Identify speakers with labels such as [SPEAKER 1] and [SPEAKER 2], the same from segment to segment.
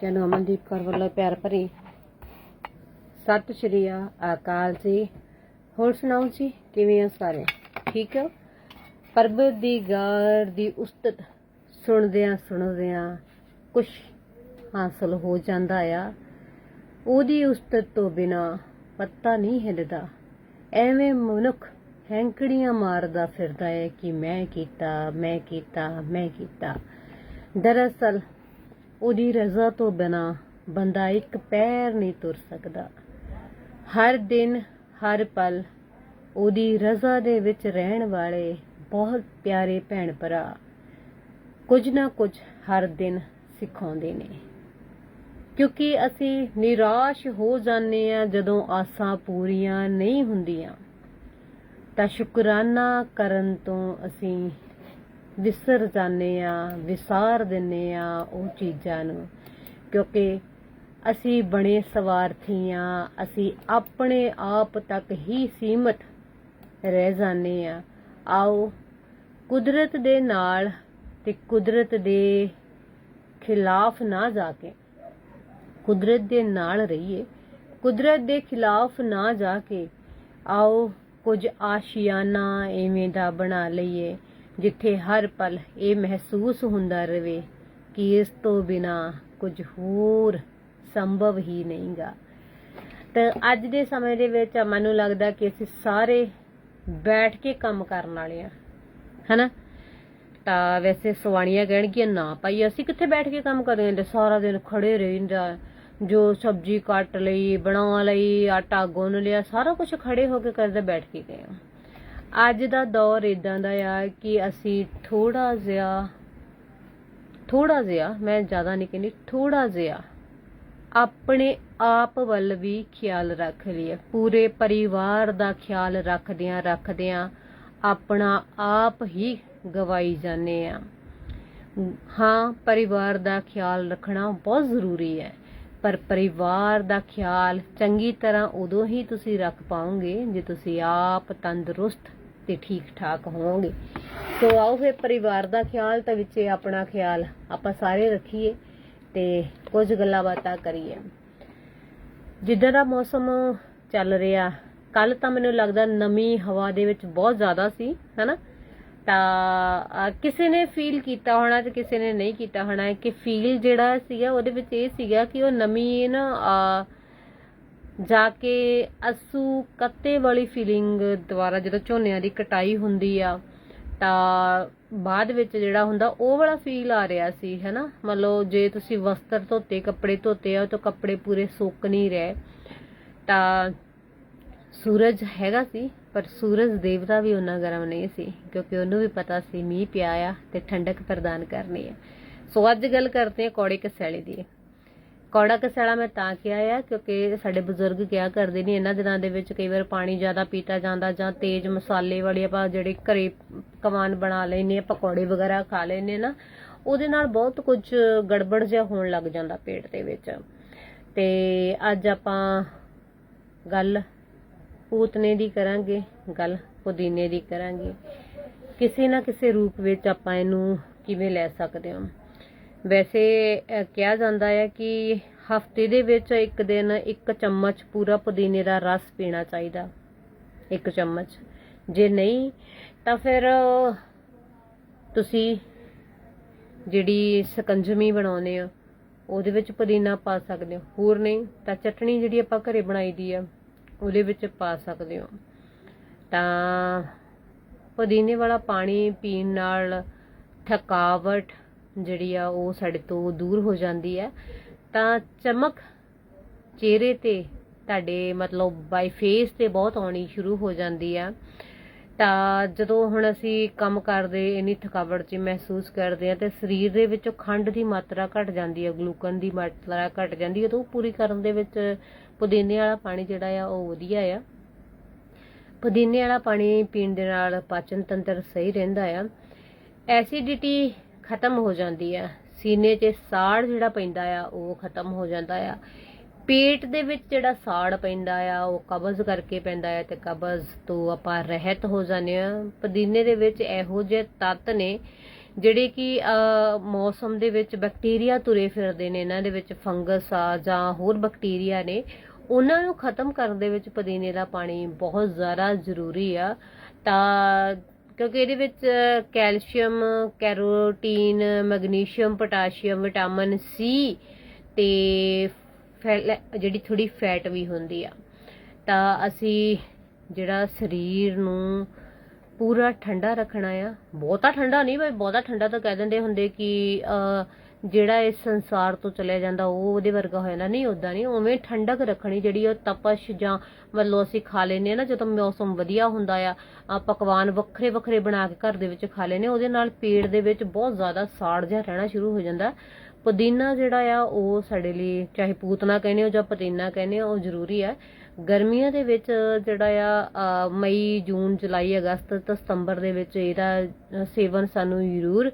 [SPEAKER 1] ਚਲੋ ਅਮਨਦੀਪ ਕੌਰ ਵੱਲੋਂ ਪਿਆਰ ਭਰੀ ਸਤਿ ਸ਼੍ਰੀ ਅਕਾਲ ਜੀ। ਹੋਰ ਸੁਣਾਓ ਜੀ, ਕਿਵੇਂ ਹੋ ਸਾਰੇ? ਠੀਕ ਹੋ? ਪਰਬਤਦੀਗਾਰ ਦੀ ਉਸਤਤ ਸੁਣਦਿਆਂ ਸੁਣਦਿਆਂ ਕੁਝ ਹਾਸਲ ਹੋ ਜਾਂਦਾ ਆ। ਉਹਦੀ ਉਸਤਤ ਤੋਂ ਬਿਨਾ ਪੱਤਾ ਨਹੀਂ ਹਿੱਲਦਾ। ਐਵੇਂ ਮਨੁੱਖ ਹੈਂਕੜੀਆਂ ਮਾਰਦਾ ਫਿਰਦਾ ਹੈ ਕਿ ਮੈਂ ਕੀਤਾ ਮੈਂ ਕੀਤਾ ਮੈਂ ਕੀਤਾ। ਦਰਅਸਲ ਉਹਦੀ ਰਜ਼ਾ ਤੋਂ ਬਿਨਾ ਬੰਦਾ ਇੱਕ ਪੈਰ ਨਹੀਂ ਤੁਰ ਸਕਦਾ। ਹਰ ਦਿਨ, ਹਰ ਪਲ ਉਹਦੀ ਰਜ਼ਾ ਦੇ ਵਿੱਚ ਰਹਿਣ ਵਾਲੇ ਬਹੁਤ ਪਿਆਰੇ ਭੈਣ ਭਰਾ ਕੁਝ ਨਾ ਕੁਝ ਹਰ ਦਿਨ ਸਿਖਾਉਂਦੇ ਨੇ। ਕਿਉਂਕਿ ਅਸੀਂ ਨਿਰਾਸ਼ ਹੋ ਜਾਂਦੇ ਆ ਜਦੋਂ ਆਸਾਂ ਪੂਰੀਆਂ ਨਹੀਂ ਹੁੰਦੀਆਂ। ਤਾਂ ਸ਼ੁਕਰਾਨਾ ਕਰਨ ਤੋਂ ਅਸੀਂ ਵਿਸਰ ਜਾਂਦੇ ਆ, ਵਿਸਾਰ ਦਿੰਨੇ ਆ ਉਹ ਚੀਜ਼ਾਂ ਨੂੰ। ਕਿਉਂਕਿ ਅਸੀਂ ਬਣੇ ਸਵਾਰਥੀ ਆ, ਅਸੀਂ ਆਪਣੇ ਆਪ ਤੱਕ ਹੀ ਸੀਮਤ ਰਹਿ ਜਾਂਦੇ ਆ। ਆਓ, ਕੁਦਰਤ ਦੇ ਨਾਲ ਤੇ ਕੁਦਰਤ ਦੇ ਖਿਲਾਫ ਨਾ ਜਾ ਕੇ, ਕੁਦਰਤ ਦੇ ਨਾਲ ਰਹੀਏ। ਕੁਦਰਤ ਦੇ ਖਿਲਾਫ ਨਾ ਜਾ ਕੇ, ਆਓ ਕੁਝ ਆਸ਼ੀਆਨਾ ਐਵੇਂ ਦਾ ਬਣਾ ਲਈਏ। ਜਿੱਥੇ ਹਰ ਪਲ ਇਹ ਮਹਿਸੂਸ ਹੁੰਦਾ ਰਹੇ ਕਿ ਇਸ ਤੋਂ ਬਿਨਾ ਕੁਝ ਹੋਰ ਸੰਭਵ ਹੀ ਨਹੀਂਗਾ। ਤੇ ਅੱਜ ਦੇ ਸਮੇਂ ਦੇ ਵਿੱਚ ਮੈਨੂੰ ਲੱਗਦਾ ਕਿ ਅਸੀਂ ਸਾਰੇ ਬੈਠ ਕੇ ਕੰਮ ਕਰਨ ਵਾਲੇ ਆ। ਹਨਾ? ਤਾਂ ਵੈਸੇ ਸਵਾਣੀਆਂ ਕਹਿਣਗੀਆਂ, ਨਾ ਭਾਈ, ਅਸੀਂ ਕਿੱਥੇ ਬੈਠ ਕੇ ਕੰਮ ਕਰਦੇ ਹਾਂ ਸਾਰਾ ਦਿਨ ਖੜੇ ਰਹਿੰਦਾ, ਜੋ ਸਬਜ਼ੀ ਕੱਟ ਲਈ, ਬਣਾ ਲਈ, ਆਟਾ ਗੁੰਨ ਲਿਆ, ਸਾਰਾ ਕੁਝ ਖੜੇ ਹੋ ਕੇ ਕਰਦੇ, ਬੈਠ ਕੇ ਗਏ ਆ। ਅੱਜ ਦਾ ਦੌਰ ਇਦਾਂ ਦਾ ਆ ਕਿ ਅਸੀਂ ਥੋੜਾ ਜਿਹਾ ਥੋੜਾ ਜਿਹਾ, ਮੈਂ ਜ਼ਿਆਦਾ ਨਹੀਂ ਕਹਿੰਦੀ ਥੋੜਾ ਜਿਹਾ ਆਪਣੇ ਆਪ ਵੱਲ ਵੀ ਖਿਆਲ ਰੱਖ ਲਈਏ। ਪੂਰੇ ਪਰਿਵਾਰ ਦਾ ਖਿਆਲ ਰੱਖਦਿਆਂ ਰੱਖਦਿਆਂ ਆਪਣਾ ਆਪ ਹੀ ਗਵਾਈ ਜਾਂਦੇ ਆ। ਹਾਂ, ਪਰਿਵਾਰ ਦਾ ਖਿਆਲ ਰੱਖਣਾ ਬਹੁਤ ਜ਼ਰੂਰੀ ਹੈ, ਪਰ ਪਰਿਵਾਰ ਦਾ ਖਿਆਲ ਚੰਗੀ ਤਰ੍ਹਾਂ ਉਦੋਂ ਹੀ ਤੁਸੀਂ ਰੱਖ ਪਾਓਗੇ ਜੇ ਤੁਸੀਂ ਆਪ ਤੰਦਰੁਸਤ ਤੇ ਠੀਕ ਠਾਕ ਹੋਵੋਗੇ। ਸੋ ਆਓ ਫਿਰ ਪਰਿਵਾਰ ਦਾ ਖਿਆਲ ਤਾਂ ਵਿੱਚ ਆਪਣਾ ਖਿਆਲ ਆਪਾਂ ਸਾਰੇ ਰੱਖੀਏ ਤੇ ਕੁਝ ਗੱਲਾਂ ਬਾਤਾਂ ਕਰੀਏ। ਜਿੱਦਾਂ ਦਾ ਮੌਸਮ ਚੱਲ ਰਿਹਾ ਕੱਲ ਤਾਂ ਮੈਨੂੰ ਲੱਗਦਾ ਨਮੀ ਹਵਾ ਦੇ ਵਿੱਚ ਬਹੁਤ ਜ਼ਿਆਦਾ ਸੀ, ਹੈਨਾ? ਤਾਂ ਕਿਸੇ ਨੇ ਫੀਲ ਕੀਤਾ ਹੋਣਾ ਤੇ ਕਿਸੇ ਨੇ ਨਹੀਂ ਕੀਤਾ ਹੋਣਾ। ਕਿ ਫੀਲ ਜਿਹੜਾ ਸੀਗਾ ਉਹਦੇ ਵਿੱਚ ਇਹ ਸੀਗਾ ਕਿ ਉਹ ਨਮੀ ਨਾ ਜਾ ਕੇ ਅਸੂ ਕੱਤੇ ਵਾਲੀ ਫੀਲਿੰਗ ਦੁਆਰਾ ਜਦੋਂ ਝੋਨਿਆਂ ਦੀ ਕਟਾਈ ਹੁੰਦੀ ਆ, ਤਾਂ ਬਾਅਦ ਵਿੱਚ ਜਿਹੜਾ ਹੁੰਦਾ ਉਹ ਵਾਲਾ ਫੀਲ ਆ ਰਿਹਾ ਸੀ, ਹੈਨਾ? ਮਤਲਬ ਜੇ ਤੁਸੀਂ ਵਸਤਰ ਧੋਤੇ, ਕੱਪੜੇ ਧੋਤੇ ਆ ਤਾਂ ਕੱਪੜੇ ਪੂਰੇ ਸੁੱਕ ਨਹੀਂ ਰਹੇ। ਤਾਂ ਸੂਰਜ ਹੈਗਾ ਸੀ, ਪਰ ਸੂਰਜ ਦੇਵਤਾ ਵੀ ਉਹਨਾਂ ਗਰਮ ਨਹੀਂ ਸੀ, ਕਿਉਂਕਿ ਉਹਨੂੰ ਵੀ ਪਤਾ ਸੀ ਮੀਂਹ ਪਿਆ ਆ ਤੇ ਠੰਡਕ ਪ੍ਰਦਾਨ ਕਰਨੀ ਹੈ ਸੋ ਅੱਜ ਗੱਲ ਕਰਦੇ ਹਾਂ ਕੌੜੇ ਕਸੈਲੇ ਦੀ। ਕੌੜਾ ਕਸੈਲਾ ਮੈਂ ਤਾਂ ਕਿਹਾ ਆ, ਕਿਉਂਕਿ ਸਾਡੇ ਬਜ਼ੁਰਗ ਕਿਹਾ ਕਰਦੇ ਨੇ, ਇਹਨਾਂ ਦਿਨਾਂ ਦੇ ਵਿੱਚ ਕਈ ਵਾਰ ਪਾਣੀ ਜ਼ਿਆਦਾ ਪੀਤਾ ਜਾਂਦਾ ਜਾਂ ਤੇਜ਼ ਮਸਾਲੇ ਵਾਲੀ ਆਪਾਂ ਜਿਹੜੇ ਘਰੇ ਕਮਾਨ ਬਣਾ ਲੈਨੇ ਆ, ਪਕੌੜੇ ਵਗੈਰਾ ਖਾ ਲੈਨੇ ਨਾ, ਉਹਦੇ ਨਾਲ ਬਹੁਤ ਕੁਝ ਗੜਬੜ ਜਿਹਾ ਹੋਣ ਲੱਗ ਜਾਂਦਾ ਪੇਟ ਦੇ ਵਿੱਚ। ਤੇ ਅੱਜ ਆਪਾਂ ਗੱਲ ਪੂਤਨੇ ਦੀ ਕਰਾਂਗੇ, ਗੱਲ ਪੁਦੀਨੇ ਦੀ ਕਰਾਂਗੇ। ਕਿਸੇ ਨਾ ਕਿਸੇ ਰੂਪ ਵਿੱਚ ਆਪਾਂ ਇਹਨੂੰ ਕਿਵੇਂ ਲੈ ਸਕਦੇ ਹਾਂ? ਵੈਸੇ ਕਿਹਾ ਜਾਂਦਾ ਹੈ ਕਿ ਹਫ਼ਤੇ ਦੇ ਵਿੱਚ ਇੱਕ ਦਿਨ ਇੱਕ ਚਮਚ ਪੂਰਾ ਪੁਦੀਨੇ ਦਾ ਰਸ ਪੀਣਾ ਚਾਹੀਦਾ। ਇੱਕ ਚਮਚ। ਜੇ ਨਹੀਂ, ਤਾਂ ਫਿਰ ਤੁਸੀਂ ਜਿਹੜੀ ਸਕੰਜਮੀ ਬਣਾਉਨੇ ਆ, ਉਹਦੇ ਵਿੱਚ ਪੁਦੀਨਾ ਪਾ ਸਕਦੇ ਹੋ। ਹੋਰ ਨਹੀਂ, ਤਾਂ ਚਟਣੀ ਜਿਹੜੀ ਆਪਾਂ ਘਰੇ ਬਣਾਈ ਦੀ ਆ, ਉਹਦੇ ਵਿੱਚ ਪਾ ਸਕਦੇ ਹੋ। ਤਾਂ ਪੁਦੀਨੇ ਵਾਲਾ ਪਾਣੀ ਪੀਣ ਨਾਲ ਥਕਾਵਟ ਜਿਹੜੀ ਆ ਉਹ ਸਾਡੇ ਤੋਂ ਦੂਰ ਹੋ ਜਾਂਦੀ ਹੈ। ਤਾਂ ਚਮਕ ਚਿਹਰੇ ਤੇ ਤੁਹਾਡੇ ਮਤਲਬ ਬਾਈ ਫੇਸ ਤੇ ਬਹੁਤ ਆਉਣੀ ਸ਼ੁਰੂ ਹੋ ਜਾਂਦੀ ਆ। ਤਾਂ ਜਦੋਂ ਹੁਣ ਅਸੀਂ ਕੰਮ ਕਰਦੇ, ਇੰਨੀ ਥਕਾਵਟ ਚ ਮਹਿਸੂਸ ਕਰਦੇ ਆ ਤੇ ਸਰੀਰ ਦੇ ਵਿੱਚੋਂ ਖੰਡ ਦੀ ਮਾਤਰਾ ਘਟ ਜਾਂਦੀ ਹੈ ਗਲੂਕਨ ਦੀ ਮਾਤਰਾ ਘਟ ਜਾਂਦੀ ਹੈ ਤਾਂ ਉਹ ਪੂਰੀ ਕਰਨ ਦੇ ਵਿੱਚ ਪੁਦੀਨੇ ਵਾਲਾ ਪਾਣੀ ਜਿਹੜਾ ਆ ਉਹ ਵਧੀਆ ਆ। ਪੁਦੀਨੇ ਵਾਲਾ ਪਾਣੀ ਪੀਣ ਦੇ ਨਾਲ ਪਾਚਨ ਤੰਤਰ ਸਹੀ ਰਹਿੰਦਾ ਆ। ਐਸਿਡਿਟੀ ਖਤਮ ਹੋ ਜਾਂਦੀ ਆ। ਸੀਨੇ 'ਚ ਸਾੜ ਜਿਹੜਾ ਪੈਂਦਾ ਆ, ਉਹ ਖਤਮ ਹੋ ਜਾਂਦਾ ਆ। ਪੇਟ ਦੇ ਵਿੱਚ ਜਿਹੜਾ ਸਾੜ ਪੈਂਦਾ ਆ, ਉਹ ਕਬਜ਼ ਕਰਕੇ ਪੈਂਦਾ ਆ ਤੇ ਕਬਜ਼ ਤੋਂ ਆਪਾਂ ਰਹਿਤ ਹੋ ਜਾਂਦੇ ਆ। ਪੁਦੀਨੇ ਦੇ ਵਿੱਚ ਇਹੋ ਜਿਹੇ ਤੱਤ ਨੇ ਜਿਹੜੇ ਕਿ ਮੌਸਮ ਦੇ ਵਿੱਚ ਬੈਕਟੀਰੀਆ ਤੁਰੇ ਫਿਰਦੇ ਨੇ, ਇਹਨਾਂ ਦੇ ਵਿੱਚ ਫੰਗਸ ਆ ਜਾਂ ਹੋਰ ਬੈਕਟੀਰੀਆ ਨੇ, ਉਹਨਾਂ ਨੂੰ ਖਤਮ ਕਰਨ ਦੇ ਵਿੱਚ ਪੁਦੀਨੇ ਦਾ ਪਾਣੀ ਬਹੁਤ ਜ਼ਿਆਦਾ ਜ਼ਰੂਰੀ ਆ। ਤਾਂ ਕਿਉਂਕਿ ਇਹਦੇ ਵਿੱਚ calcium, carotene, magnesium, potassium, vitamin C ਤੇ ਫੈ- ਜਿਹੜੀ ਥੋੜੀ ਫੈਟ ਵੀ ਹੁੰਦੀ ਆ। ਤਾਂ ਅਸੀਂ ਜਿਹੜਾ ਸਰੀਰ ਨੂੰ ਪੂਰਾ ਠੰਡਾ ਰੱਖਣਾ ਆ, ਬਹੁਤਾ ਠੰਡਾ ਨਹੀਂ, ਬਈ ਬਹੁਤਾ ਠੰਡਾ ਤਾਂ ਕਹਿ ਦਿੰਦੇ ਹੁੰਦੇ ਕਿ ਜਿਹੜਾ ਇਸ ਸੰਸਾਰ ਤੋਂ ਚਲਿਆ ਜਾਂਦਾ, ਉਹ ਉਹਦੇ ਵਰਗਾ ਹੋ ਜਾਂਦਾ ਨਹੀਂ ਉਦਾਂ ਨਹੀਂ, ਉਵੇਂ ਠੰਡਕ ਰੱਖਣੀ ਜਿਹੜੀ ਉਹ ਤਪਸ਼ ਜਾਂ ਮਤਲਬ ਅਸੀਂ ਖਾ ਲੈਨੇ ਆ ਨਾ, ਜਦੋਂ ਮੌਸਮ ਵਧੀਆ ਹੁੰਦਾ ਆ ਪਕਵਾਨ ਵੱਖਰੇ ਵੱਖਰੇ ਬਣਾ ਕੇ ਘਰ ਦੇ ਵਿੱਚ ਖਾ ਲੈਨੇ ਉਹਦੇ ਨਾਲ ਪੇਟ ਦੇ ਵਿੱਚ ਬਹੁਤ ਜ਼ਿਆਦਾ ਸਾੜ ਜਿਹਾ ਰਹਿਣਾ ਸ਼ੁਰੂ ਹੋ ਜਾਂਦਾ। ਪੁਦੀਨਾ ਜਿਹੜਾ ਆ, ਉਹ ਸਾਡੇ ਲਈ ਚਾਹੇ ਪੂਤਨਾ ਕਹਿੰਦੇ ਹੋ ਜਾਂ ਪੁਦੀਨਾ ਕਹਿੰਦੇ ਹੋ, ਉਹ ਜ਼ਰੂਰੀ ਆ। ਗਰਮੀਆਂ ਦੇ ਵਿੱਚ ਜਿਹੜਾ ਆ ਮਈ, ਜੂਨ, ਜੁਲਾਈ, ਅਗਸਤ ਤੇ ਸਤੰਬਰ ਦੇ ਵਿੱਚ ਇਹਦਾ ਸੇਵਨ ਸਾਨੂੰ ਜ਼ਰੂਰ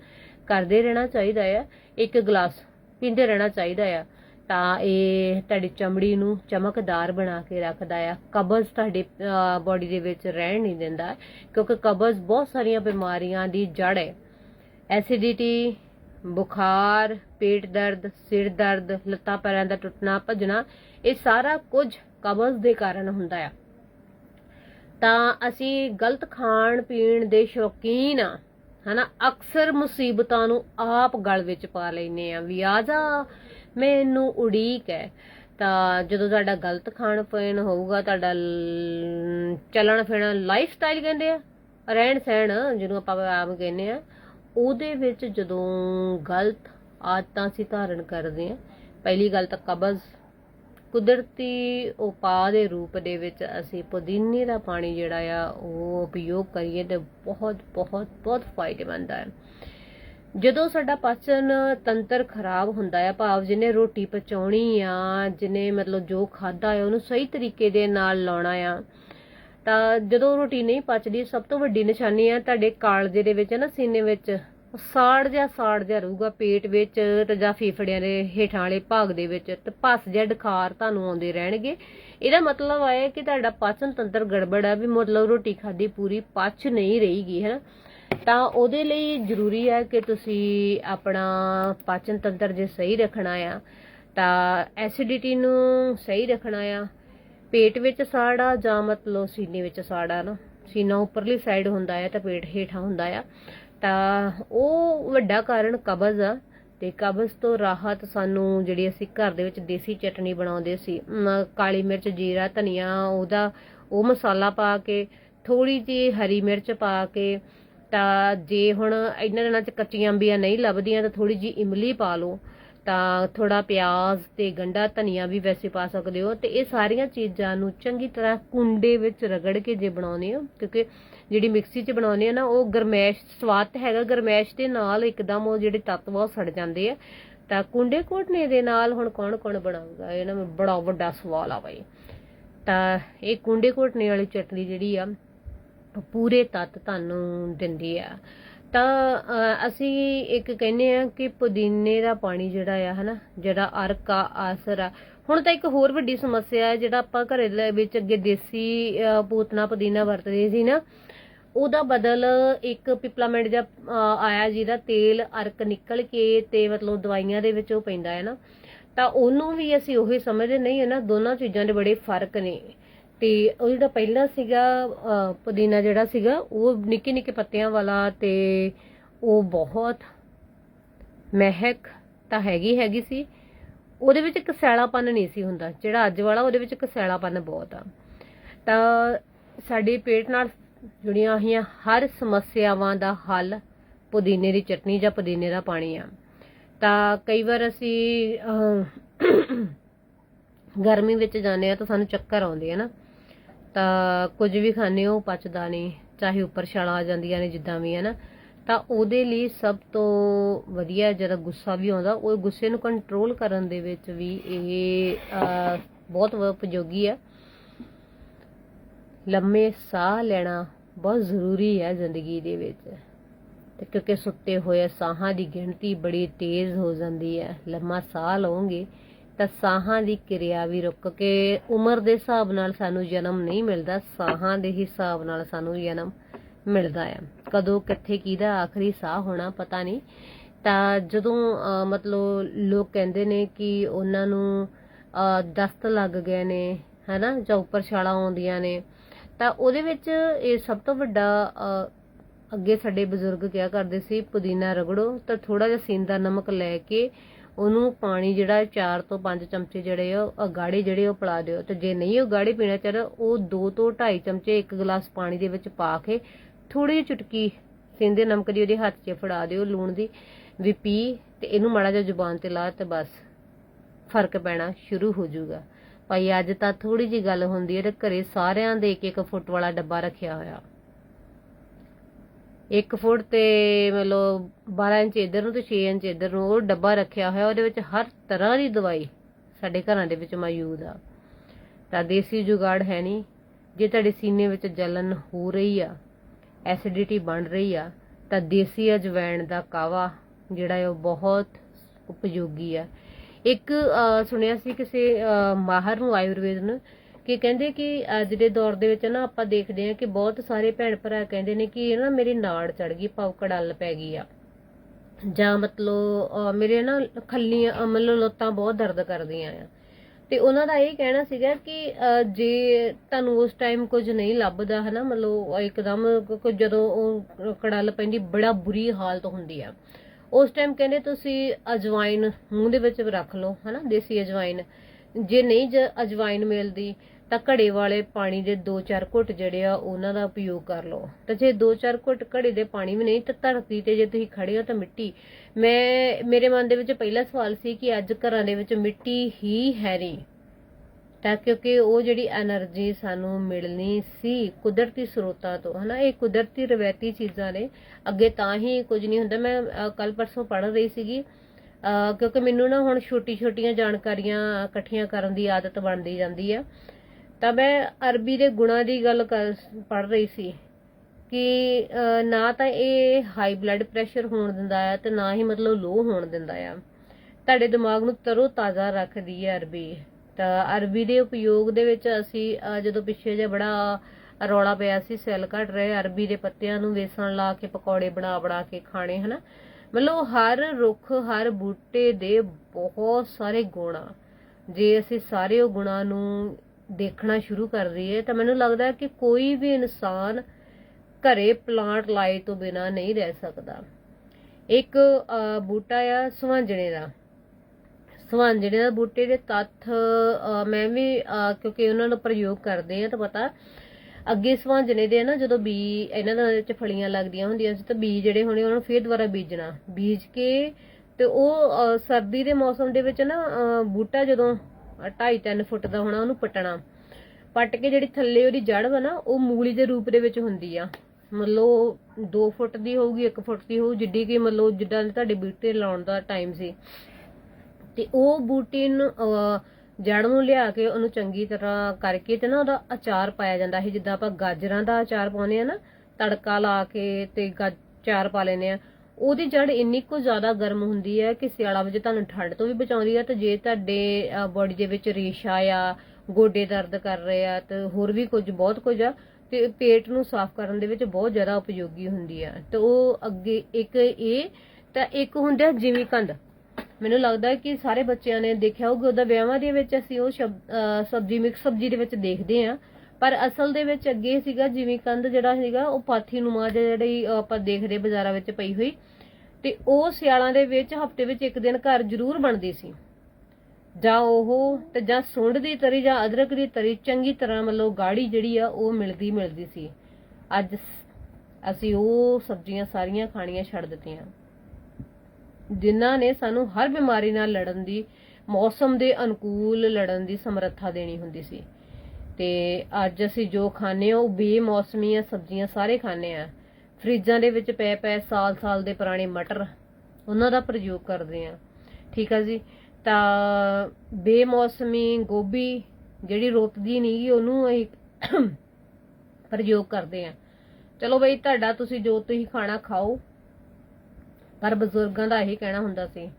[SPEAKER 1] ਕਰਦੇ ਰਹਿਣਾ ਚਾਹੀਦਾ ਆ। ਇੱਕ ਗਲਾਸ ਪੀਂਦੇ ਰਹਿਣਾ ਚਾਹੀਦਾ ਆ। ਤਾਂ ਇਹ ਤੁਹਾਡੀ ਚਮੜੀ ਨੂੰ ਚਮਕਦਾਰ ਬਣਾ ਕੇ ਰੱਖਦਾ ਆ। ਕਬਜ਼ ਤੁਹਾਡੀ ਬਾਡੀ ਦੇ ਵਿੱਚ ਰਹਿਣ ਨਹੀਂ ਦਿੰਦਾ, ਕਿਉਂਕਿ ਕਬਜ਼ ਬਹੁਤ ਸਾਰੀਆਂ ਬਿਮਾਰੀਆਂ ਦੀ ਜੜ ਹੈ। ਐਸਿਡਿਟੀ ਬੁਖਾਰ, ਪੇਟ ਦਰਦ, ਸਿਰ ਦਰਦ, ਲੱਤਾਂ ਪੈਰਾਂ ਦਾ ਟੁੱਟਣਾ, ਭੱਜਣਾ, ਇਹ ਸਾਰਾ ਕੁਝ ਕਬਜ਼ ਦੇ ਕਾਰਨ ਹੁੰਦਾ ਆ। ਤਾਂ ਅਸੀਂ ਗਲਤ ਖਾਣ ਪੀਣ ਦੇ ਸ਼ੌਕੀਨ ਆ। ਹਨਾ? ਅਕਸਰ ਮੁਸੀਬਤਾਂ ਨੂੰ ਆਪ ਗਲ ਵਿੱਚ ਪਾ ਲੈਨੇ ਆ ਵੀ ਆ ਜਾ, ਮੈਨੂੰ ਉਡੀਕ ਹੈ। ਤਾਂ ਜਦੋਂ ਤੁਹਾਡਾ ਗਲਤ ਖਾਣ ਪੀਣ ਹੋਊਗਾ, ਤੁਹਾਡਾ ਚੱਲਣ ਫਿਰਣ ਲਾਈਫ ਸਟਾਈਲ ਕਹਿੰਦੇ ਆ, ਰਹਿਣ ਸਹਿਣ ਜਿਹਨੂੰ ਆਪਾਂ ਆਮ ਕਹਿੰਦੇ ਆ, ਉਹਦੇ ਵਿੱਚ ਜਦੋਂ ਗਲਤ ਆਦਤਾਂ ਅਸੀਂ ਧਾਰਨ ਕਰਦੇ ਆ ਪਹਿਲੀ ਗੱਲ ਤਾਂ ਕਬਜ਼ ਕੁਦਰਤੀ ਉਪਾਅ ਦੇ ਰੂਪ ਦੇ ਵਿੱਚ ਅਸੀਂ ਪੁਦੀਨੇ ਦਾ ਪਾਣੀ ਜਿਹੜਾ ਆ, ਉਹ ਉਪਯੋਗ ਕਰੀਏ ਤੇ ਬਹੁਤ ਬਹੁਤ ਬਹੁਤ ਫਾਇਦੇਮੰਦ ਹੈ ਜਦੋਂ ਸਾਡਾ ਪਾਚਨ ਤੰਤਰ ਖਰਾਬ ਹੁੰਦਾ ਆ, ਭਾਵ ਜਿਹਨੇ ਰੋਟੀ ਪਚਾਉਣੀ ਆ, ਜਿਹਨੇ ਮਤਲਬ ਜੋ ਖਾਦਾ ਆ, ਉਹਨੂੰ ਸਹੀ ਤਰੀਕੇ ਦੇ ਨਾਲ ਲਾਉਣਾ ਆ, ਤਾਂ ਜਦੋਂ ਰੋਟੀ ਨਹੀਂ ਪਚਦੀ, ਸਭ ਤੋਂ ਵੱਡੀ ਨਿਸ਼ਾਨੀ ਆ ਤੁਹਾਡੇ ਕਾਲਜੇ ਦੇ ਵਿੱਚ ਨਾ, ਸੀਨੇ ਵਿੱਚ। ਸਾੜ ਜਿਹਾ ਸਾੜ ਜਿਹਾ ਰਹੂਗਾ ਪੇਟ ਵਿੱਚ ਤੇ ਜਾਂ ਫੇਫੜਿਆਂ ਦੇ ਹੇਠਾਂ ਵਾਲੇ ਭਾਗ ਦੇ ਵਿੱਚ ਤੇ ਪਸ ਜਿਹਾ ਡਖਾਰ ਤੁਹਾਨੂੰ ਆਉਂਦੇ ਰਹਿਣਗੇ। ਇਹਦਾ ਮਤਲਬ ਆਇਆ ਕਿ ਤੁਹਾਡਾ ਪਾਚਨ ਤੰਤਰ ਗੜਬੜ ਆ ਵੀ ਮਤਲਬ ਰੋਟੀ ਖਾਦੀ ਪੂਰੀ ਪਚ ਨਹੀਂ ਰਹੀਗੀ ਹੈ ਤਾਂ ਉਹਦੇ ਲਈ ਜ਼ਰੂਰੀ ਹੈ ਕਿ ਤੁਸੀਂ ਆਪਣਾ ਪਾਚਨ ਤੰਤਰ ਜੇ ਸਹੀ ਰੱਖਣਾ ਆ, ਤਾਂ ਐਸਿਡਿਟੀ ਨੂੰ ਸਹੀ ਰੱਖਣਾ ਆ। ਪੇਟ ਵਿੱਚ ਸਾੜਾ ਜਾਂ ਮਤਲਬ ਸੀਨੇ ਵਿੱਚ ਸਾੜਾ ਨਾ? ਸੀਨਾ ਉੱਪਰਲੀ ਸਾਈਡ ਹੁੰਦਾ ਹੈ ਤਾਂ ਪੇਟ ਹੇਠਾਂ ਹੁੰਦਾ ਆ। ਤਾਂ ਉਹ ਵੱਡਾ ਕਾਰਨ ਕਬਜ਼ ਆ ਤੇ ਕਬਜ਼ ਤੋਂ ਰਾਹਤ ਸਾਨੂੰ ਜਿਹੜੀ ਅਸੀਂ ਘਰ ਦੇ ਵਿੱਚ ਦੇਸੀ ਚਟਨੀ ਬਣਾਉਂਦੇ ਸੀ ਕਾਲੀ ਮਿਰਚ, ਜੀਰਾ, ਧਨੀਆ, ਉਹਦਾ ਉਹ ਮਸਾਲਾ ਪਾ ਕੇ ਥੋੜੀ ਜਿਹੀ ਹਰੀ ਮਿਰਚ ਪਾ ਕੇ, ਤਾਂ ਜੇ ਹੁਣ ਇਹਨਾਂ ਦਿਨਾਂ 'ਚ ਕੱਚੀਆਂ ਅੰਬੀਆਂ ਨਹੀਂ ਲੱਭਦੀਆਂ ਤਾਂ ਥੋੜੀ ਜਿਹੀ ਇਮਲੀ ਪਾ ਲਓ, ਤਾਂ ਥੋੜਾ ਪਿਆਜ਼ ਤੇ ਗੰਡਾ ਧਨੀਆ ਵੀ ਵੈਸੇ ਪਾ ਸਕਦੇ ਹੋ ਤੇ ਇਹ ਸਾਰੀਆਂ ਚੀਜ਼ਾਂ ਨੂੰ ਚੰਗੀ ਤਰ੍ਹਾਂ ਕੁੰਡੇ ਵਿੱਚ ਰਗੜ ਕੇ ਜੇ ਬਣਾਉਨੇ ਹੋ, ਕਿਉਂਕਿ ਜਿਹੜੀ ਮਿਕਸੀ 'ਚ ਬਣਾਉਨੇ ਆ ਨਾ, ਉਹ ਗਰਮੈਸ਼, ਸਵਾਦ ਹੈਗਾ, ਗਰਮੈਸ਼ ਦੇ ਨਾਲ ਇੱਕਦਮ ਉਹ ਜਿਹੜੇ ਤੱਤ ਵਾ ਉਹ ਸੜ ਜਾਂਦੇ ਆ। ਤਾਂ ਕੁੰਡੇ ਕੋਟਨੇ ਦੇ ਨਾਲ ਹੁਣ ਕੌਣ ਕੌਣ ਬਣਾਊਗਾ? ਇਹ ਨਾ ਬੜਾ ਵੱਡਾ ਸਵਾਲ ਆ ਬਾਈ। ਤਾਂ ਇਹ ਕੁੰਡੇ ਕੋਟਨੇ ਵਾਲੀ ਚਟਨੀ ਜਿਹੜੀ ਆ ਪੂਰੇ ਤੱਤ ਤੁਹਾਨੂੰ ਦਿੰਦੀ ਆ। ਤਾਂ ਅਸੀਂ ਇੱਕ ਕਹਿੰਦੇ ਆ ਕਿ ਪੁਦੀਨੇ ਦਾ ਪਾਣੀ ਜਿਹੜਾ ਆ, ਹਨਾ, ਜਿਹੜਾ ਅਰਕ ਆ, ਆਸਰ ਆ, ਹੁਣ ਤਾਂ ਇੱਕ ਹੋਰ ਵੱਡੀ ਸਮੱਸਿਆ ਹੈ ਜਿਹੜਾ ਆਪਾਂ ਘਰੇ ਵਿੱਚ ਅੱਗੇ ਦੇਸੀ ਪੂਤਨਾ ਪੁਦੀਨਾ ਵਰਤਦੇ ਸੀ ਨਾ ਉਹਦਾ ਬਦਲ ਇੱਕ ਪਿਪਲਾਮੈਂਟ ਜਿਹਾ ਆਇਆ ਜਿਹਦਾ ਤੇਲ ਅਰਕ ਨਿਕਲ ਕੇ ਤੇ ਮਤਲਬ ਦਵਾਈਆਂ ਦੇ ਵਿੱਚ ਉਹ ਪੈਂਦਾ ਹੈ ਨਾ। ਤਾਂ ਉਹਨੂੰ ਵੀ ਅਸੀਂ ਉਹੀ ਸਮਝਦੇ, ਨਹੀਂ ਹੈ ਨਾ ਦੋਨਾਂ ਚੀਜ਼ਾਂ ਦੇ ਬੜੇ ਫ਼ਰਕ ਨੇ। ਤੇ ਉਹ ਜਿਹੜਾ ਪਹਿਲਾ ਸੀਗਾ ਪੁਦੀਨਾ ਜਿਹੜਾ ਸੀਗਾ, ਉਹ ਨਿੱਕੇ ਨਿੱਕੇ ਪੱਤਿਆਂ ਵਾਲਾ ਤੇ ਉਹ ਬਹੁਤ ਮਹਿਕ ਤਾਂ ਹੈਗੀ ਹੈਗੀ ਸੀ। ਉਹਦੇ ਵਿੱਚ ਕਸੈਲਾਪਨ ਨਹੀਂ ਸੀ ਹੁੰਦਾ, ਜਿਹੜਾ ਅੱਜ ਵਾਲਾ ਉਹਦੇ ਵਿੱਚ ਕਸੈਲਾਪਨ ਬਹੁਤ ਆ। ਤਾਂ ਸਾਡੇ ਪੇਟ ਨਾਲ ਜੁੜੀਆਂ ਹੋਈਆਂ ਹਰ ਸਮੱਸਿਆਵਾਂ ਦਾ ਹੱਲ ਪੁਦੀਨੇ ਦੀ ਚਟਨੀ ਜਾਂ ਪੁਦੀਨੇ ਦਾ ਪਾਣੀ ਆ। ਤਾਂ ਕਈ ਵਾਰ ਅਸੀਂ ਗਰਮੀ ਵਿੱਚ ਜਾਂਦੇ ਆ ਤਾਂ ਸਾਨੂੰ ਚੱਕਰ ਆਉਂਦੇ ਆ ਨਾ। ਤਾਂ ਕੁਝ ਵੀ ਖਾਣੇ ਉਹ ਪਚਦਾ ਨਹੀਂ, ਚਾਹੇ ਉੱਪਰ ਛਾਲਾਂ ਆ ਜਾਂਦੀਆਂ ਨੇ, ਜਿੱਦਾਂ ਵੀ ਹੈ ਨਾ। ਤਾਂ ਉਹਦੇ ਲਈ ਸਭ ਤੋਂ ਵਧੀਆ ਜਿਹੜਾ ਗੁੱਸਾ ਵੀ ਆਉਂਦਾ, ਉਹ ਗੁੱਸੇ ਨੂੰ ਕੰਟਰੋਲ ਕਰਨ ਦੇ ਵਿੱਚ ਵੀ ਇਹ ਬਹੁਤ ਉਪਯੋਗੀ ਹੈ ਲੰਮੇ ਸਾਹ ਲੈਣਾ ਬਹੁਤ ਜ਼ਰੂਰੀ ਹੈ ਜ਼ਿੰਦਗੀ ਦੇ ਵਿੱਚ। ਤੇ ਕਿਉਂਕਿ ਸੁੱਤੇ ਹੋਏ ਸਾਹਾਂ ਦੀ ਗਿਣਤੀ ਬੜੀ ਤੇਜ਼ ਹੋ ਜਾਂਦੀ ਹੈ। ਲੰਮਾ ਸਾਹ ਲਓਗੇ ਤਾਂ ਸਾਹਾਂ ਦੀ ਕਿਰਿਆ ਵੀ ਰੁਕ ਕੇ ਉਮਰ ਦੇ ਹਿਸਾਬ ਨਾਲ ਸਾਨੂੰ ਜਨਮ ਨਹੀਂ ਮਿਲਦਾ, ਸਾਹਾਂ ਦੇ ਹਿਸਾਬ ਨਾਲ ਸਾਨੂੰ ਜਨਮ ਮਿਲਦਾ ਹੈ। ਕਦੋਂ, ਕਿੱਥੇ, ਕਿਹਦਾ ਆਖਰੀ ਸਾਹ ਹੋਣਾ ਪਤਾ ਨਹੀਂ। ਤਾਂ ਜਦੋਂ ਮਤਲਬ ਲੋਕ ਕਹਿੰਦੇ ਨੇ ਕਿ ਉਹਨਾਂ ਨੂੰ ਦਸਤ ਲੱਗ ਗਏ ਨੇ, ਹਨਾ, ਜਾਂ ਉੱਪਰ ਛਾਲਾਂ ਆਉਂਦੀਆਂ ਨੇ ਤਾਂ ਉਹਦੇ ਵਿੱਚ ਇਹ ਸਭ ਤੋਂ ਵੱਡਾ ਅੱਗੇ ਸਾਡੇ ਬਜ਼ੁਰਗ ਕਿਹਾ ਕਰਦੇ ਸੀ, ਪੁਦੀਨਾ ਰਗੜੋ, ਤਾਂ ਥੋੜਾ ਜਿਹਾ ਸਿੰਦਾ ਨਮਕ ਲੈ ਕੇ ਉਹਨੂੰ ਪਾਣੀ ਜਿਹੜਾ 4 ਤੋਂ 5 ਚਮਚੇ ਜਿਹੜੇ ਆ, ਉਹ ਗਾੜੇ ਜਿਹੜੇ ਉਹ ਪਿਲਾ ਦਿਓ। ਤੇ ਜੇ ਨਹੀਂ ਉਹ ਗਾੜੇ ਪੀਣਾ ਚਾਹਦਾ ਉਹ 2 ਤੋਂ 2.5 ਚਮਚੇ ਇੱਕ ਗਲਾਸ ਪਾਣੀ ਦੇ ਵਿੱਚ ਪਾ ਕੇ ਥੋੜੀ ਜਿਹੀ ਚੁਟਕੀ ਸਿੰਦੇ ਨਮਕ ਦੀ ਉਹਦੇ ਹੱਥ 'ਚ ਫੜਾ ਦਿਓ ਲੂਣ ਦੀ, ਵੀ ਪੀ ਤੇ ਇਹਨੂੰ ਮਾੜਾ ਜਿਹਾ ਜ਼ੁਬਾਨ ਤੇ ਲਾ ਤੇ ਬਸ, ਫ਼ਰਕ ਪੈਣਾ ਸ਼ੁਰੂ ਹੋ ਜਾਊਗਾ। ਭਾਈ, ਅੱਜ ਤਾਂ ਥੋੜੀ ਜੀ ਗੱਲ ਹੁੰਦੀ ਹੈ ਤੇ ਘਰੇ ਸਾਰਿਆਂ ਦੇ ਇੱਕ ਇੱਕ ਫੁੱਟ ਵਾਲਾ ਡੱਬਾ ਰੱਖਿਆ ਹੋਇਆ। ਇੱਕ ਫੁੱਟ ਤੇ ਮਤਲਬ 12 ਇੰਚ ਇਧਰ ਨੂੰ ਤੇ 6 ਇੰਚ ਇਧਰ ਨੂੰ ਉਹ ਡੱਬਾ ਰੱਖਿਆ ਹੋਇਆ, ਉਹਦੇ ਵਿੱਚ ਹਰ ਤਰ੍ਹਾਂ ਦੀ ਦਵਾਈ ਸਾਡੇ ਘਰਾਂ ਦੇ ਵਿੱਚ ਮੌਜੂਦ ਆ। ਤਾਂ ਦੇਸੀ ਜੁਗਾੜ ਹੈ ਨਹੀਂ, ਜੇ ਤੁਹਾਡੇ ਸੀਨੇ ਵਿੱਚ ਜਲਨ ਹੋ ਰਹੀ ਆ, ਐਸਿਡਿਟੀ ਬਣ ਰਹੀ ਆ, ਤਾਂ ਦੇਸੀ ਅਜਵਾਇਣ ਦਾ ਕਾਵਾ ਜਿਹੜਾ ਹੈ ਉਹ ਬਹੁਤ ਉਪਯੋਗੀ ਆ। ਇੱਕ ਸੁਣਿਆ ਸੀ ਕਿਸੇ ਮਾਹਰ ਨੂੰ ਆਯੁਰਵੇਦ ਨੂੰ ਕਿ ਕਹਿੰਦੇ ਕਿ ਅੱਜ ਦੇ ਦੌਰ ਦੇ ਵਿੱਚ ਨਾ ਆਪਾਂ ਦੇਖਦੇ ਹਾਂ ਕਿ ਬਹੁਤ ਸਾਰੇ ਭੈਣ ਭਰਾ ਕਹਿੰਦੇ ਨੇ ਕਿ ਇਹ ਨਾ ਮੇਰੀ ਨਾੜ ਚੜ ਗਈ ਪੌਕੜ ਅੱਲ ਪੈ ਗਈ ਆ। ਜਾਂ ਮਤਲਬ ਮੇਰੇ ਨਾ ਖੱਲੀਆਂ ਮਤਲਬ ਲੱਤਾਂ ਬਹੁਤ ਦਰਦ ਕਰਦੀਆਂ ਆ। ਤੇ ਉਹਨਾਂ ਦਾ ਇਹ ਕਹਿਣਾ ਸੀਗਾ ਕਿ ਜੇ ਤੁਹਾਨੂੰ ਉਸ ਟਾਈਮ ਕੁਝ ਨਹੀਂ ਲੱਭਦਾ, ਹਨਾ, ਮਤਲਬ ਇੱਕਦਮ ਜਦੋਂ ਉਹ ਕੜਲ ਪੈਂਦੀ, ਬੜਾ ਬੁਰੀ ਹਾਲਤ ਹੁੰਦੀ ਆ। ਉਸ ਟਾਈਮ ਕਹਿੰਦੇ ਤੁਸੀਂ ਅਜਵਾਇਨ ਮੂੰਹ ਦੇ ਵਿੱਚ ਰੱਖ ਲਓ, ਹਨਾ, ਦੇਸੀ ਅਜਵਾਇਨ ਜੇ ਨਹੀਂ ਜ ਅਜਵਾਇਨ ਮਿਲਦੀ, ਤਾਂ ਘੜੇ ਵਾਲੇ ਪਾਣੀ ਦੇ 2-4 ਘੁੱਟ ਜਿਹੜੇ ਆ, ਉਹਨਾਂ ਦਾ ਉਪਯੋਗ ਕਰ ਲਓ। ਤਾਂ ਜੇ 2-4 ਘੁੱਟ ਘੜੇ ਦੇ ਪਾਣੀ ਵੀ ਨਹੀਂ, ਤਾਂ ਧਰਤੀ ਤੇ ਜੇ ਤੁਸੀਂ ਖੜੇ ਹੋ ਤਾਂ ਮਿੱਟੀ। ਮੈਂ, ਮੇਰੇ ਮਨ ਦੇ ਵਿੱਚ ਪਹਿਲਾ ਸਵਾਲ ਸੀ ਕਿ ਅੱਜ ਘਰਾਂ ਦੇ ਵਿੱਚ ਮਿੱਟੀ ਹੀ ਹੈ ਨਹੀਂ। ਤਾਂ ਕਿਉਂਕਿ ਉਹ ਜਿਹੜੀ એનર્ਜੀ ਸਾਨੂੰ ਮਿਲਣੀ ਸੀ ਕੁਦਰਤੀ ਸਰੋਤਾਂ ਤੋਂ, ਹਨਾ, ਇਹ ਕੁਦਰਤੀ ਰਵੈਤੀ ਚੀਜ਼ਾਂ ਨੇ। ਅੱਗੇ ਤਾਂ ਹੀ ਕੁਝ ਨਹੀਂ ਹੁੰਦਾ। ਮੈਂ ਕੱਲ ਪਰਸੋਂ ਪੜ੍ਹ ਰਹੀ ਸੀਗੀ। ਕਿਉਂਕਿ ਮੈਨੂੰ ਨਾ ਹੁਣ ਛੋਟੀ-ਛੋਟੀਆਂ ਜਾਣਕਾਰੀਆਂ ਇਕੱਠੀਆਂ ਕਰਨ ਦੀ ਆਦਤ ਬਣਦੀ ਜਾਂਦੀ ਆ। ਤਾਂ ਮੈਂ ਅਰਬੀ ਦੇ ਗੁਣਾਂ ਦੀ ਗੱਲ ਪੜ੍ਹ ਰਹੀ ਸੀ ਕਿ ਨਾ ਤਾਂ ਇਹ ਹਾਈ ਬਲੱਡ ਪ੍ਰੈਸ਼ਰ ਹੋਣ ਦਿੰਦਾ ਆ ਤੇ ਨਾ ਹੀ ਮਤਲਬ ਲੋ ਹੋਣ ਦਿੰਦਾ ਆ। ਤੁਹਾਡੇ ਦਿਮਾਗ ਨੂੰ ਤਰੋ ਤਾਜ਼ਾ ਰੱਖਦੀ ਹੈ ਅਰਬੀ। ਅਰਬੀ ਦੇ ਉਪਯੋਗ ਦੇ ਵਿੱਚ ਅਸੀਂ ਜਦੋਂ ਪਿੱਛੇ ਜਿਹਾ ਬੜਾ ਰੌਲਾ ਪਿਆ ਸੀ, ਸੈੱਲ ਘਟ ਰਹੇ, ਅਰਬੀ ਦੇ ਪੱਤਿਆਂ ਨੂੰ ਵੇਸਣ ਲਾ ਕੇ ਪਕੌੜੇ ਬਣਾ ਬਣਾ ਕੇ ਖਾਣੇ, ਹਨਾ? ਮਤਲਬ ਹਰ ਰੁੱਖ, ਹਰ ਬੂਟੇ ਦੇ ਬਹੁਤ ਸਾਰੇ ਗੁਣ ਆ। ਜੇ ਅਸੀਂ ਸਾਰੇ ਉਹ ਗੁਣਾਂ ਨੂੰ ਦੇਖਣਾ ਸ਼ੁਰੂ ਕਰ ਦਈਏ, ਤਾਂ ਮੈਨੂੰ ਲੱਗਦਾ ਕਿ ਕੋਈ ਵੀ ਇਨਸਾਨ ਘਰੇ ਪਲਾਂਟ ਲਾਏ ਤੋਂ ਬਿਨਾ ਨਹੀਂ ਰਹਿ ਸਕਦਾ। ਇੱਕ ਬੂਟਾ ਆ, ਸੁਹਾਂਜਣੇ ਦਾ। ਸੁਹਾਂਜਣੇ ਦਾ ਬੂਟੇ ਦੇ ਤੱਥ ਮੈਂ ਵੀ ਕਿਉਂਕਿ ਉਹਨਾਂ ਨੂੰ ਪ੍ਰਯੋਗ ਕਰਦੇ ਆ ਤਾਂ ਪਤਾ। ਅੱਗੇ ਸੁਹਾਂਜਣੇ ਦੇ ਨਾ, ਜਦੋਂ ਬੀ ਇਹਨਾਂ ਦੇ ਵਿੱਚ ਫਲੀਆਂ ਲੱਗਦੀਆਂ ਹੁੰਦੀਆਂ ਸੀ ਤਾਂ ਬੀ ਜਿਹੜੇ ਹੋਣੇ ਉਹਨਾਂ ਨੂੰ ਫੇਰ ਦੁਬਾਰਾ ਬੀਜਣਾ। ਬੀਜ ਕੇ ਤੇ ਉਹ ਸਰਦੀ ਦੇ ਮੌਸਮ ਦੇ ਵਿੱਚ ਨਾ ਬੂਟਾ ਜਦੋਂ 2.5 3 ਫੁੱਟ ਦਾ ਹੋਣਾ ਉਹਨੂੰ ਪੱਟਣਾ। ਪੱਟ ਕੇ ਜਿਹੜੀ ਥੱਲੇ ਉਹਦੀ ਜੜ ਵਾ ਨਾ, ਉਹ ਮੂਲੀ ਦੇ ਰੂਪ ਦੇ ਵਿੱਚ ਹੁੰਦੀ ਆ। ਮਤਲਬ 2 ਫੁੱਟ ਦੀ ਹੋਊਗੀ 1 ਫੁੱਟ ਦੀ ਹੋਊ, ਜਿੱਡੀ ਕਿ ਮਤਲਬ ਜਿੱਦਾਂ ਤੁਹਾਡੇ ਬੂਟੇ ਲਾਉਣ ਦਾ ਟਾਈਮ ਸੀ। ਤੇ ਉਹ ਬੂਟੇ ਨੂੰ ਜੜ ਨੂੰ ਲਿਆ ਕੇ ਉਹਨੂੰ ਚੰਗੀ ਤਰ੍ਹਾਂ ਕਰਕੇ ਤੇ ਨਾ ਉਹਦਾ ਅਚਾਰ ਪਾਇਆ ਜਾਂਦਾ ਹੈ ਜਿੱਦਾਂ ਆਪਾਂ ਗਾਜਰਾਂ ਦਾ ਅਚਾਰ ਪਾਉਂਦੇ ਆ ਨਾ, ਤੜਕਾ ਲਾ ਕੇ ਤੇ ਗਾਜ- ਅਚਾਰ ਪਾ ਲੈਨੇ ਆ ਉਹਦੀ ਜੜ ਇੰਨੀ ਕੁ ਜ਼ਿਆਦਾ ਗਰਮ ਹੁੰਦੀ ਹੈ ਕਿ ਸਿਆਲਾ ਵਿੱਚ ਤੁਹਾਨੂੰ ਠੰਡ ਤੋਂ ਵੀ ਬਚਾਉਂਦੀ ਹੈ ਤੇ ਜੇ ਤੁਹਾਡੇ ਬੋਡੀ ਦੇ ਵਿੱਚ ਰੇਸ਼ਾ ਆ, ਗੋਡੇ ਦਰਦ ਕਰ ਰਹੇ ਆ ਤੇ ਹੋਰ ਵੀ ਕੁਝ, ਬਹੁਤ ਕੁਝ ਆ, ਤੇ ਪੇਟ ਨੂੰ ਸਾਫ਼ ਕਰਨ ਦੇ ਵਿੱਚ ਬਹੁਤ ਜ਼ਿਆਦਾ ਉਪਯੋਗੀ ਹੁੰਦੀ ਆ ਤੇ ਉਹ ਅੱਗੇ ਇੱਕ ਇਹ, ਤਾਂ ਇੱਕ ਹੁੰਦਾ ਜਿਮੀ ਕੰਦ ਮੈਨੂੰ ਲੱਗਦਾ ਕਿ ਸਾਰੇ ਬੱਚਿਆਂ ਨੇ ਦੇਖਿਆ ਹੋਊਗਾ, ਉਹਦਾ ਵਿਆਹਾਂ ਦੇ ਵਿੱਚ ਅਸੀਂ ਉਹ ਸਬਜ਼ੀ, ਮਿਕਸ ਸਬਜ਼ੀ ਦੇ ਵਿੱਚ ਦੇਖਦੇ ਆ ਪਰ ਅਸਲ ਦੇ ਵਿੱਚ ਅੱਗੇ ਸੀਗਾ, ਜਿਵੇਂ ਕੰਦ ਜਿਹੜਾ ਸੀਗਾ, ਉਹ ਪਾਥੀ ਨੂਮਾ ਜਿਹੜੀ ਆਪਾਂ ਦੇਖਦੇ ਬਾਜ਼ਾਰਾਂ ਵਿੱਚ ਪਈ ਹੋਈ। ਤੇ ਉਹ ਸਿਆਲਾਂ ਦੇ ਵਿੱਚ ਹਫ਼ਤੇ ਵਿੱਚ ਇੱਕ ਦਿਨ ਘਰ ਜ਼ਰੂਰ ਬਣਦੀ ਸੀ। ਜਾਂ ਉਹ, ਤੇ ਜਾਂ ਸੁੰਡ ਦੀ ਤਰੀ ਜਾਂ ਅਦਰਕ ਦੀ ਤਰੀ ਚੰਗੀ ਤਰ੍ਹਾਂ ਮਤਲਬ ਗਾੜੀ ਜਿਹੜੀ ਆ, ਉਹ ਮਿਲਦੀ ਮਿਲਦੀ ਸੀ। ਅੱਜ ਅਸੀਂ ਉਹ ਸਬਜ਼ੀਆਂ ਸਾਰੀਆਂ ਖਾਣੀਆਂ ਛੱਡ ਦਿੱਤੀਆਂ। ਜਿਨ੍ਹਾਂ ਨੇ ਸਾਨੂੰ ਹਰ ਬਿਮਾਰੀ ਨਾਲ ਲੜਨ ਦੀ, ਮੌਸਮ ਦੇ ਅਨੁਕੂਲ ਲੜਨ ਦੀ ਸਮਰੱਥਾ ਦੇਣੀ ਹੁੰਦੀ ਸੀ। ਤੇ ਅੱਜ ਅਸੀਂ ਜੋ ਖਾਂਦੇ ਹਾਂ, ਉਹ ਬੇਮੌਸਮੀਆਂ ਸਬਜ਼ੀਆਂ ਸਾਰੇ ਖਾਂਦੇ ਆ ਫਰਿੱਜਾਂ ਦੇ ਵਿੱਚ ਪਏ ਪਏ ਸਾਲ-ਸਾਲ ਦੇ ਪੁਰਾਣੇ ਮਟਰ, ਉਹਨਾਂ ਦਾ ਪ੍ਰਯੋਗ ਕਰਦੇ ਆ ਠੀਕ ਆ ਜੀ? ਤਾਂ ਬੇਮੌਸਮੀ ਗੋਭੀ ਜਿਹੜੀ ਰੁੱਤਦੀ ਨਹੀਂਗੀ ਉਹਨੂੰ ਅਸੀਂ ਪ੍ਰਯੋਗ ਕਰਦੇ ਆ ਚਲੋ ਬਈ, ਤੁਹਾਡਾ ਤੁਸੀਂ ਜੋ ਤੁਸੀਂ ਖਾਣਾ ਖਾਓ। ਪਰ ਬਜ਼ੁਰਗਾਂ ਦਾ ਇਹ ਕਹਿਣਾ ਹੁੰਦਾ ਸੀ,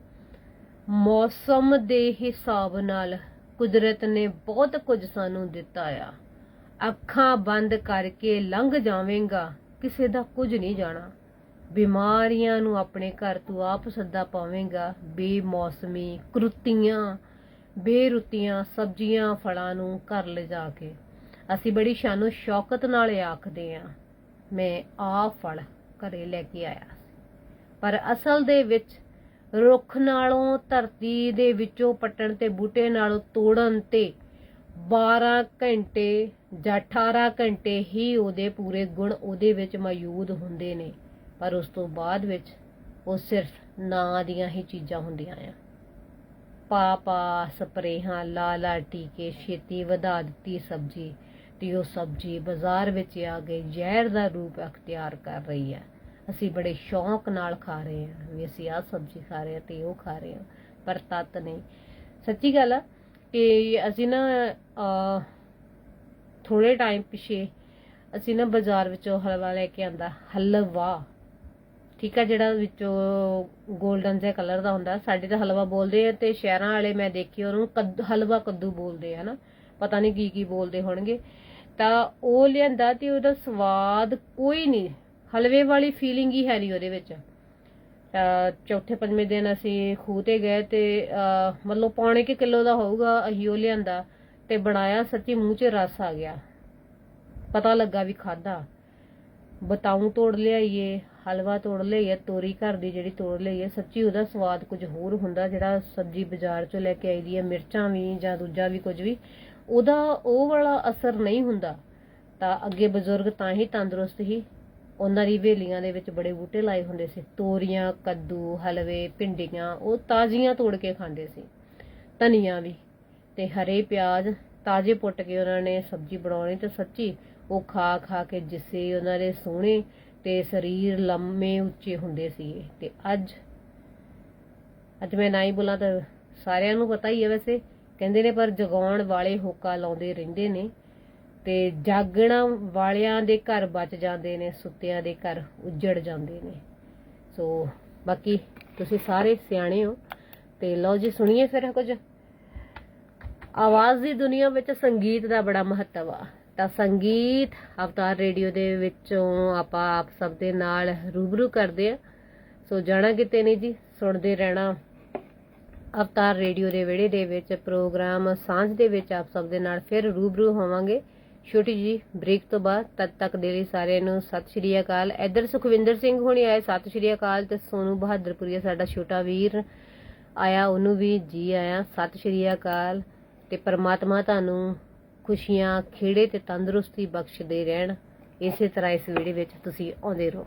[SPEAKER 1] ਮੌਸਮ ਦੇ ਹਿਸਾਬ ਨਾਲ ਕੁਦਰਤ ਨੇ ਬਹੁਤ ਕੁਝ ਸਾਨੂੰ ਦਿੱਤਾ ਆ। ਅੱਖਾਂ ਬੰਦ ਕਰਕੇ ਲੰਘ ਜਾਵੇਂਗਾ, ਕਿਸੇ ਦਾ ਕੁਝ ਨਹੀਂ ਜਾਣਾ। ਬਿਮਾਰੀਆਂ ਨੂੰ ਆਪਣੇ ਘਰ ਤੋਂ ਆਪ ਸੱਦਾ ਪਾਵੇਂਗਾ, ਬੇਮੌਸਮੀ ਕਰੁੱਤੀਆਂ, ਬੇਰੁੱਤੀਆਂ ਸਬਜ਼ੀਆਂ, ਫਲਾਂ ਨੂੰ ਘਰ ਲਿਜਾ ਕੇ। ਅਸੀਂ ਬੜੀ ਸ਼ਾਨੋ ਸ਼ੌਕਤ ਨਾਲ ਆਖਦੇ ਆ ਮੈਂ ਆ ਫਲ ਘਰੇ ਲੈ ਕੇ ਆਇਆ ਪਰ ਅਸਲ ਦੇ ਵਿੱਚ ਰੁੱਖ ਨਾਲੋਂ ਧਰਤੀ ਦੇ ਵਿੱਚੋਂ ਪੱਟਣ ਤੇ ਬੂਟੇ ਨਾਲੋਂ ਤੋੜਨ ਤੇ 12 ਘੰਟੇ ਜਾਂ 18 ਘੰਟੇ ਹੀ ਉਹਦੇ ਪੂਰੇ ਗੁਣ ਉਹਦੇ ਵਿੱਚ ਮੌਜੂਦ ਹੁੰਦੇ ਨੇ। ਪਰ ਉਸ ਤੋਂ ਬਾਅਦ ਵਿੱਚ ਉਹ ਸਿਰਫ ਨਾਂ ਦੀਆਂ ਹੀ ਚੀਜ਼ਾਂ ਹੁੰਦੀਆਂ ਆ। ਪਾ ਪਾ ਸਪਰੇਹਾਂ ਲਾ ਲਾ ਟੀਕੇ, ਛੇਤੀ ਵਧਾ ਦਿੱਤੀ ਸਬਜ਼ੀ ਤੇ ਉਹ ਸਬਜ਼ੀ ਬਾਜ਼ਾਰ ਵਿੱਚ ਆ ਗਈ ਜ਼ਹਿਰ ਦਾ ਰੂਪ ਅਖਤਿਆਰ ਕਰ ਰਹੀ ਹੈ ਅਸੀਂ ਬੜੇ ਸ਼ੌਂਕ ਨਾਲ ਖਾ ਰਹੇ ਹਾਂ ਵੀ ਅਸੀਂ ਆਹ ਸਬਜ਼ੀ ਖਾ ਰਹੇ ਹਾਂ ਤੇ ਉਹ ਖਾ ਰਹੇ ਹਾਂ ਪਰ ਤਤ ਨਹੀਂ। ਸੱਚੀ ਗੱਲ ਆ ਕਿ ਅਸੀਂ ਨਾ ਅਹ, ਥੋੜੇ ਟਾਈਮ ਪਿਛੇ ਅਸੀਂ ਨਾ ਬਾਜ਼ਾਰ ਵਿੱਚੋਂ ਹਲਵਾ ਲੈ ਕੇ ਆਂਦਾ ਹਲਵਾ। ਠੀਕ ਆ ਜਿਹੜਾ ਵਿੱਚੋਂ 골ਡਨ ਜਿਹਾ ਕਲਰ ਦਾ ਹੁੰਦਾ ਸਾਡੇ ਤਾਂ ਹਲਵਾ ਬੋਲਦੇ ਆ ਤੇ ਸ਼ਹਿਰਾਂ ਵਾਲੇ ਮੈਂ ਦੇਖੀ ਉਹਨੂੰ ਕੱਦੂ ਹਲਵਾ ਕੱਦੂ ਬੋਲਦੇ ਆ ਨਾ ਪਤਾ ਨਹੀਂ ਕੀ ਕੀ ਬੋਲਦੇ ਹੋਣਗੇ। ਤਾਂ ਉਹ ਲਿਆਂਦਾ ਤੇ ਉਹਦਾ ਸਵਾਦ ਕੋਈ ਨਹੀਂ ਹਲਵੇ ਵਾਲੀ ਫੀਲਿੰਗ ਹੀ ਹੈ ਨਹੀਂ ਉਹਦੇ ਵਿੱਚ। ਚੌਥੇ ਪੰਜਵੇਂ ਦਿਨ ਅਸੀਂ ਖੂਹ ਤੇ ਗਏ ਤੇ ਮਤਲਬ ਪੌਣੇ ਕਿ ਕਿਲੋ ਦਾ ਹੋਊਗਾ ਅਸੀਂ ਉਹ ਲਿਆਂਦਾ ਤੇ ਬਣਾਇਆ ਸੱਚੀ ਮੂੰਹ 'ਚ ਰਸ ਆ ਗਿਆ। ਪਤਾ ਲੱਗਾ ਵੀ ਖਾਦਾ ਬਤਾਉ ਤੋੜ ਲਿਆਈਏ, ਹਲਵਾ ਤੋੜ ਲਿਆਈਏ ਤੋਰੀ ਘਰ ਦੀ ਜਿਹੜੀ ਤੋੜ ਲਿਆਈਏ ਸੱਚੀ ਉਹਦਾ ਸਵਾਦ ਕੁਝ ਹੋਰ ਹੁੰਦਾ ਜਿਹੜਾ ਸਬਜ਼ੀ ਬਾਜ਼ਾਰ ਚੋਂ ਲੈ ਕੇ ਆਈ ਦੀ ਹੈ, ਮਿਰਚਾਂ ਵੀ ਜਾਂ ਦੂਜਾ ਵੀ ਕੁਝ ਵੀ, ਉਹਦਾ ਉਹ ਵਾਲਾ ਅਸਰ ਨਹੀਂ ਹੁੰਦਾ। ਤਾਂ ਅੱਗੇ ਬਜ਼ੁਰਗ ਤਾਂ ਹੀ ਤੰਦਰੁਸਤ ਹੀ ਉਹਨਾਂ ਦੀ ਵੇਲੀਆਂ ਦੇ ਵਿੱਚ ਬੜੇ ਬੂਟੇ ਲਾਏ ਹੁੰਦੇ ਸੀ। ਤੋਰੀਆਂ, ਕੱਦੂ, ਹਲਵੇ, ਭਿੰਡੀਆਂ, ਉਹ ਤਾਜ਼ੀਆਂ ਤੋੜ ਕੇ ਖਾਂਦੇ ਸੀ। ਧਨੀਆ ਵੀ ਤੇ ਹਰੇ ਪਿਆਜ਼ ਤਾਜ਼ੇ ਪੁੱਟ ਕੇ ਉਹਨਾਂ ਨੇ ਸਬਜ਼ੀ ਬਣਾਉਣੀ ਤੇ ਸੱਚੀ ਉਹ ਖਾ ਖਾ ਕੇ ਜਿਸੇ ਉਹਨਾਂ ਦੇ ਸੋਹਣੇ ਤੇ ਸਰੀਰ ਲੰਮੇ ਉੱਚੇ ਹੁੰਦੇ ਸੀ ਤੇ ਅੱਜ ਅੱਜ ਮੈਂ ਨਾ ਹੀ ਬੋਲਾਂ ਤਾਂ ਸਾਰਿਆਂ ਨੂੰ ਪਤਾ ਹੀ ਹੈ ਵੈਸੇ, ਕਹਿੰਦੇ ਨੇ ਪਰ ਜਗਾਉਣ ਵਾਲੇ ਹੋਕਾ ਲਾਉਂਦੇ ਰਹਿੰਦੇ ਨੇ। ਤੇ ਜਾਗਣਾ ਵਾਲਿਆਂ ਦੇ ਘਰ ਬਚ ਜਾਂਦੇ ਨੇ, ਸੁੱਤਿਆਂ ਦੇ ਘਰ ਉੱਜੜ ਜਾਂਦੇ ਨੇ। ਸੋ ਬਾਕੀ ਤੁਸੀਂ ਸਾਰੇ ਸਿਆਣੇ ਹੋ। ਤੇ ਲਓ ਜੀ, ਸੁਣੀਏ ਫਿਰ ਕੁਝ। ਆਵਾਜ਼ ਦੀ ਦੁਨੀਆ ਵਿੱਚ ਸੰਗੀਤ ਦਾ ਬੜਾ ਮਹੱਤਵ ਆ। ਤਾਂ ਸੰਗੀਤ ਅਵਤਾਰ ਰੇਡੀਓ ਦੇ ਵਿੱਚੋਂ ਆਪਾਂ ਆਪ ਸਭ ਦੇ ਨਾਲ ਰੂਬਰੂ ਕਰਦੇ ਆ। ਸੋ ਜਾਣਾ ਕਿਤੇ ਨਹੀਂ ਜੀ, ਸੁਣਦੇ ਰਹਿਣਾ ਅਵਤਾਰ ਰੇਡੀਓ ਦੇ ਵਿਹੜੇ ਦੇ ਵਿੱਚ, ਪ੍ਰੋਗਰਾਮ ਸਾਂਝ ਦੇ ਵਿੱਚ ਆਪ ਸਭ ਦੇ ਨਾਲ ਫਿਰ ਰੂਬਰੂ ਹੋਵਾਂਗੇ। ਛੋਟੀ ਜੀ ਬ੍ਰੇਕ ਤੋਂ ਬਾਅਦ ਤਦ ਤੱਕ ਦੇ ਲਈ ਸਾਰਿਆਂ ਨੂੰ ਸਤਿ ਸ਼੍ਰੀ ਅਕਾਲ। ਇੱਧਰ ਸੁਖਵਿੰਦਰ ਸਿੰਘ ਹੋਣੀ ਆਏ, ਸਤਿ ਸ਼੍ਰੀ ਅਕਾਲ। ਤੇ ਸੋਨੂ ਬਹਾਦਰਪੁਰੀਆ ਸਾਡਾ ਛੋਟਾ ਵੀਰ ਆਇਆ, ਉਹਨੂੰ ਵੀ ਜੀ ਆਇਆ, ਸਤਿ ਸ਼੍ਰੀ ਅਕਾਲ। ਤੇ ਪਰਮਾਤਮਾ ਤੁਹਾਨੂੰ ਖੁਸ਼ੀਆਂ, ਖੇੜੇ ਤੇ ਤੰਦਰੁਸਤੀ ਬਖਸ਼ਦੇ ਰਹਿਣ। ਇਸੇ ਤਰ੍ਹਾਂ ਇਸ ਵੀਡੀਓ ਵਿੱਚ ਤੁਸੀਂ ਆਉਂਦੇ ਰਹੋ।